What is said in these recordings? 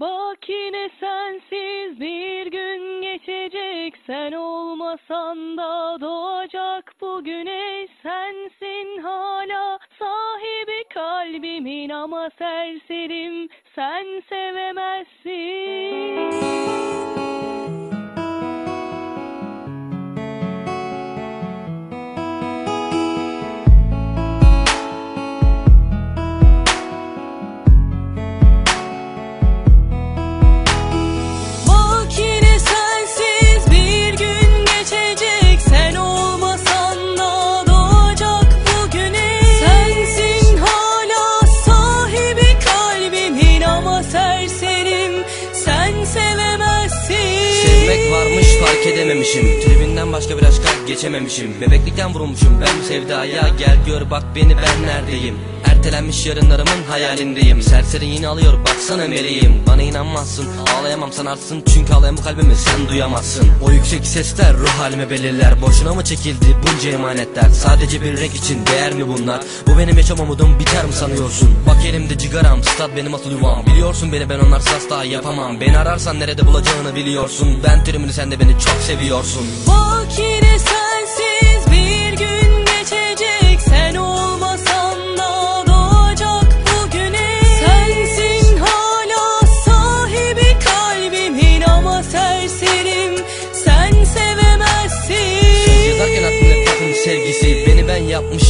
Bak yine sensiz bir gün geçecek. Sen olmasan da doğacak bu güneş. Sensin hala sahibi kalbimin ama serserim. Sen sevemezsin varmış fark edememişim. Tribünden başka bir aşka geçememişim. Bebeklikten vurulmuşum ben sevdaya. Gel gör bak beni ben neredeyim Ertelenmiş yarınlarımın hayalindeyim. Serseri yine alıyor baksana meleğim. Bana inanmazsın ağlayamam sanarsın. Çünkü ağlayan bu kalbimi sen duyamazsın. O yüksek sesler ruh halime belirler. Boşuna mı çekildi bunca emanetler? Sadece bir renk için değer mi bunlar? Bu benim yaşam umudum biter mi sanıyorsun? Bak elimde cigaram stat benim asıl yuvam. Biliyorsun beni ben onlarsız asla yapamam. Beni ararsan nerede bulacağını biliyorsun. Ben tribünü sen de beni çok seviyorsun. Bak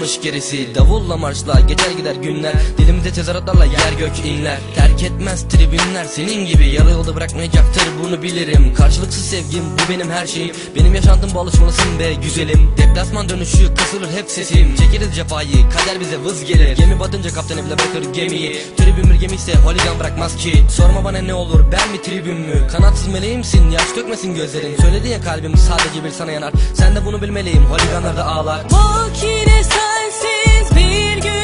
yalanmış gerisi. Davulla marşla geçer gider günler. Dilimde tezahüratlarla yer gök inler. Terk etmez tribünler. Senin gibi Yarı yolda bırakmayacaktır bunu bilirim. Karşılıksız sevgim bu benim her şeyim. Benim yaşantım bu alışmalısın be güzelim. Deplasman dönüşü kısılır hep sesim. Çekeriz cefayı kader bize vız gelir. Gemi batınca kaptanı bile bırakır gemiyi. Tribün bir gemi ise holigan bırakmaz ki. Sorma bana ne olur ben mi tribün mü? Kanatsız meleğimsin yaş dökmesin gözlerin. Söyledi ya kalbim sadece bir sana yanar. Sen de bunu bilmeliyim holiganlar da ağlar. Bak yine sensizsiz bir gün